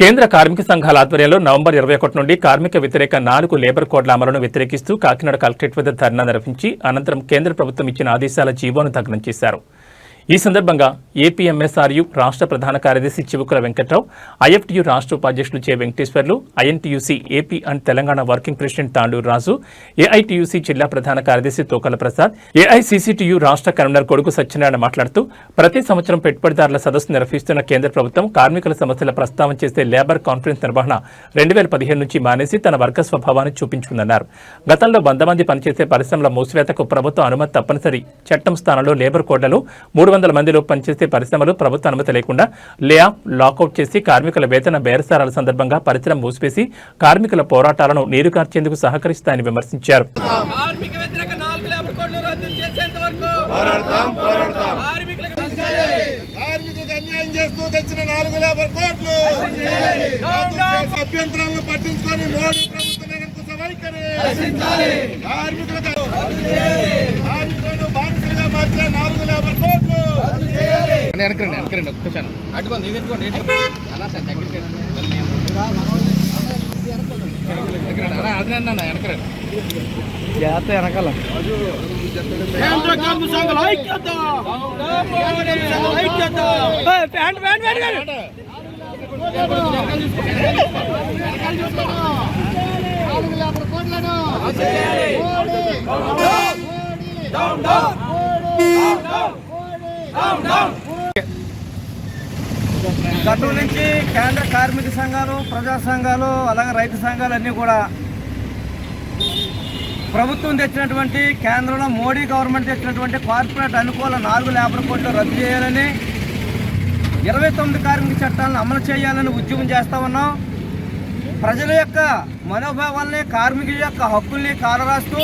కేంద్ర కార్మిక సంఘాల ఆధ్వర్యంలో నవంబర్ ఇరవై ఒకటి నుండి కార్మిక వ్యతిరేక నాలుగు లేబర్ కోడ్ల అమలును వ్యతిరేకిస్తూ కాకినాడ కలెక్టరేట్ వద్ద ధర్నా నిర్వహించి అనంతరం కేంద్ర ప్రభుత్వం ఇచ్చిన ఆదేశాల జీవోను దగ్నం చేశారు. ఈ సందర్భంగా ఏపీఎంఎస్ఆర్యు రాష్ట్ర ప్రధాన కార్యదర్శి చివుకుల వెంకట్రావు ఐఎఫ్టియు రాష్ట్ర ఉపాధ్యక్షులు J Venkateswarlu INTUC AP and Telangana working president Tandur Raju AITUC జిల్లా ప్రధాన కార్యదర్శి తోకల ప్రసాద్ ఏఐసీసీటీయు రాష్ట్ర కన్వీనర్ కొడుకు సత్యనారాయణ మాట్లాడుతూ ప్రతి సంవత్సరం పెట్టుబడిదారుల సదస్సు నిర్వహిస్తున్న కేంద్ర ప్రభుత్వం కార్మికుల సమస్యల ప్రస్తావన చేసే లేబర్ కాన్ఫరెన్స్ నిర్వహణ రెండు వేల పదిహేను నుంచి మానేసి తన వర్గ స్వభావాన్ని చూపించుకుందన్నారు. గతంలో వంద మంది పనిచేసే పరిశ్రమల మూసివేతకు ప్రభుత్వ అనుమతి తప్పనిసరి చట్టం స్థానంలో లేబర్ కోడ్లలో మూడు వందల మందిలో పనిచేసే పరిశ్రమలు ప్రభుత్వ అనుమతి లేకుండా లే ఆఫ్ లాకౌట్ చేసి కార్మికుల వేతన బేరసారాల సందర్భంగా పరిశ్రమ మూసివేసి కార్మికుల పోరాటాలను నీరుకార్చేందుకు సహకరిస్తాయని విమర్శించారు. చేసేంత వరకు కార్మికులకు కార్మికులకు అన్యాయం చేస్తూ తెచ్చిన నాలుగు లేబర్ కోట్లు. అభ్యంతరాలను పట్టించుకొని మోడీ ప్రభుత్వ నిరంకుశ వైఖరి కార్మికులకు కార్మికులను బానిసలుగా మార్చిన నాలుగు లేబర్ కోట్లు కేంద్ర కార్మిక సంఘాల ఐక్యత! ఐక్యత ప్యాంట్ ప్యాంట్ ప్యాంట్ నాలుగు లేబర్ కోట్లను గతం నుంచి కేంద్ర కార్మిక సంఘాలు ప్రజా సంఘాలు అలాగే రైతు సంఘాలు అన్నీ కూడా ప్రభుత్వం తెచ్చినటువంటి కేంద్రంలో మోడీ గవర్నమెంట్ తెచ్చినటువంటి కార్పొరేట్ అనుకూల నాలుగు లేబర్ కోట్లు రద్దు చేయాలని ఇరవై తొమ్మిది కార్మిక చట్టాలను అమలు చేయాలని ఉద్యమం చేస్తూ ఉన్నాం. ప్రజల యొక్క మనోభావాల్ని కార్మికుల యొక్క హక్కుల్ని కాలరాస్తూ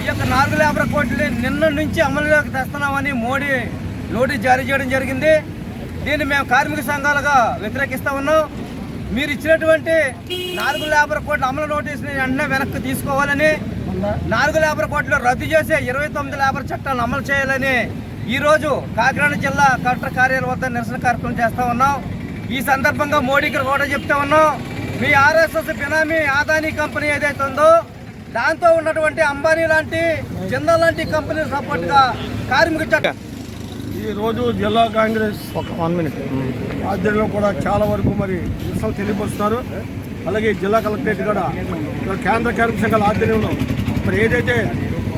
ఈ యొక్క నాలుగు లేబర్ కోట్లని నిన్న నుంచి అమలులోకి తెస్తున్నామని మోడీ నోటీస్ జారీ చేయడం జరిగింది. దీన్ని మేము కార్మిక సంఘాలుగా వ్యతిరేకిస్తా ఉన్నాం. మీరు ఇచ్చినటువంటి నాలుగు లేబర్ కోట్ల అమలు నోటీసుని వెంటనే వెనక్కి తీసుకోవాలని నాలుగు లేబర్ కోట్లు రద్దు చేసే ఇరవై తొమ్మిది లేబర్ చట్టాలను అమలు చేయాలని ఈరోజు కాకినాడ జిల్లా కలెక్టర్ కార్యాలయం వద్ద నిరసన కార్యక్రమం చేస్తూ ఉన్నాం. ఈ సందర్భంగా మోడీకి కూడా చెప్తా ఉన్నాం. మీ ఆర్ఎస్ఎస్ బినామీ ఆదానీ కంపెనీ ఏదైతే ఉందో దాంతో ఉన్నటువంటి అంబానీ లాంటి జిందా లాంటి కంపెనీ సపోర్ట్గా కార్మిక చట్టం ఈ రోజు జిల్లా కాంగ్రెస్ ఒక వన్ మినిట్. ఆధ్వర్యంలో కూడా చాలా వరకు మరి నిరసనలు తెలియపరుస్తున్నారు. అలాగే జిల్లా కలెక్టరేట్ కూడా కేంద్ర కార్మిక సంఘాల ఆధ్వర్యంలో మరి ఏదైతే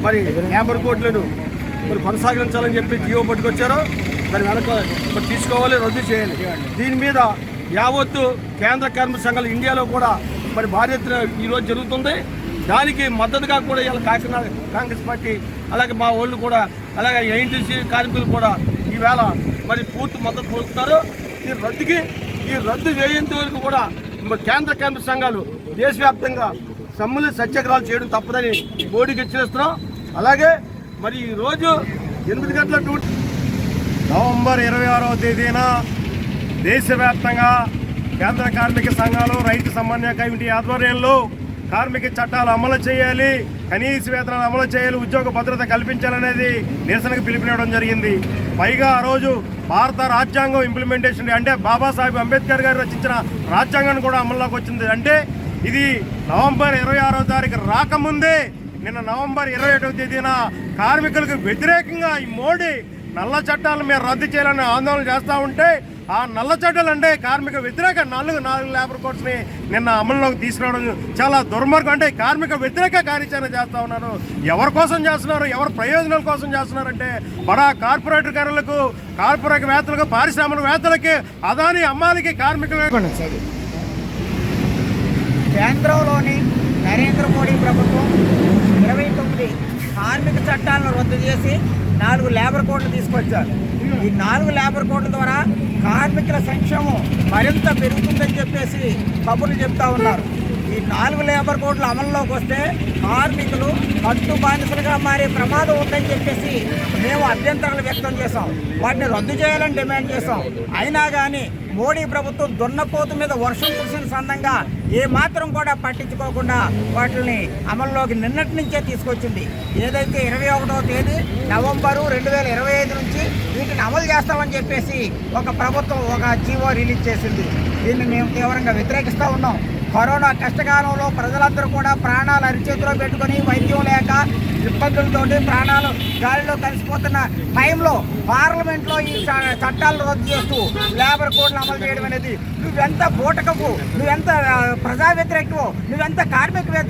మరి లేబర్ కోడ్లను మరి కొనసాగించాలని చెప్పి జీవో పట్టుకొచ్చారో దాని వెనక మరి తీసుకోవాలి రద్దు చేయాలి. దీని మీద యావత్తు కేంద్ర కార్మిక సంఘాలు ఇండియాలో కూడా మరి భారీ ఎత్తున ఈరోజు జరుగుతుంది. దానికి మద్దతుగా కూడా ఇలా కాకినాడ కాంగ్రెస్ పార్టీ అలాగే మా వాళ్ళు కూడా అలాగే ఎన్టీసీ కార్మికులు కూడా ఈవేళ మరి పూర్తి మద్దతు పొందుతారు ఈ రద్దుకి ఈ రద్దు చేయంత వరకు కూడా మరి కేంద్ర కేంద్ర సంఘాలు దేశవ్యాప్తంగా సమ్మెలు సత్యాగ్రహాలు చేయడం తప్పదని మోడీకి హెచ్చరిస్తున్నాం. అలాగే మరి ఈరోజు ఎనిమిది గంటల డ్యూటీ నవంబర్ ఇరవై ఆరవ తేదీన దేశవ్యాప్తంగా కేంద్ర కార్మిక సంఘాలు రైతు సమన్వయ కమిటీ ఆధ్వర్యంలో కార్మిక చట్టాలు అమలు చేయాలి కనీస వేతనాలు అమలు చేయాలి ఉద్యోగ భద్రత కల్పించాలనేది నిరసనకు పిలుపునివ్వడం జరిగింది. పైగా ఆ రోజు భారత రాజ్యాంగం ఇంప్లిమెంటేషన్ అంటే బాబాసాహెబ్ అంబేద్కర్ గారు రచించిన రాజ్యాంగాన్ని కూడా అమల్లోకి వచ్చింది. అంటే ఇది నవంబర్ ఇరవై ఆరో తారీఖు రాకముందే నిన్న నవంబర్ ఇరవై ఒకటో తేదీన కార్మికులకు వ్యతిరేకంగా ఈ మోడీ నల్ల చట్టాలను మీరు రద్దు చేయాలని ఆందోళన చేస్తూ ఉంటే ఆ నల్ల చట్టాలు అంటే కార్మిక వ్యతిరేక నాలుగు నాలుగు లేబర్ కోడ్స్ని నిన్న అమల్లోకి తీసుకురావడం చాలా దుర్మార్గం. అంటే కార్మిక వ్యతిరేక కార్యాచరణ చేస్తూ ఉన్నారు. ఎవరి కోసం చేస్తున్నారు? ఎవరి ప్రయోజనాల కోసం చేస్తున్నారంటే బడా కార్పొరేటర్ కార్యాలకు కార్పొరేట్ వేత్తలకు పారిశ్రామిక వేత్తలకి అదాని అమ్మాలకి కార్మికులు కేంద్రంలోని నరేంద్ర మోడీ ప్రభుత్వం ఇరవై తొమ్మిది కార్మిక చట్టాలను రద్దు చేసి నాలుగు లేబర్ కోడ్లు తీసుకొచ్చారు. ఈ నాలుగు లేబర్ కోడ్ల ద్వారా కార్మికుల సంక్షేమం మరింత పెరుగుతుందని చెప్పేసి కబుర్లు చెప్తా ఉన్నారు. ఈ నాలుగు లేబర్ కోడ్లు అమల్లోకి వస్తే కార్మికులు కట్టు బానిసలుగా మారే ప్రమాదం ఉందని చెప్పేసి మేము అభ్యంతరాలు వ్యక్తం చేశాం. వాటిని రద్దు చేయాలని డిమాండ్ చేశాం. అయినా కానీ మోడీ ప్రభుత్వం దున్నపోతు మీద వర్షం కురిసిన సందంగా ఏ మాత్రం కూడా పట్టించుకోకుండా వాటిని అమల్లోకి నిన్నటి నుంచే తీసుకొచ్చింది. ఏదైతే ఇరవై ఒకటవ తేదీ నవంబరు రెండు వేల ఇరవై ఐదు నుంచి వీటిని అమలు చేస్తామని చెప్పేసి ఒక ప్రభుత్వం ఒక జీవో రిలీజ్ చేసింది. దీన్ని మేము తీవ్రంగా వ్యతిరేకిస్తూ ఉన్నాం. కరోనా కష్టకాలంలో ప్రజలందరూ కూడా ప్రాణాలు అరిచేతిలో పెట్టుకొని వైద్యం లేక ఇబ్బందులతోటి ప్రాణాలు గాలిలో కలిసిపోతున్న టైంలో పార్లమెంట్లో ఈ చట్టాలు రద్దు చేస్తూ లేబర్ కోడ్లు అమలు చేయడం అనేది నువ్వెంత బూటకపు నువ్వెంత ప్రజా వ్యతిరేకవో నువ్వెంత కార్మిక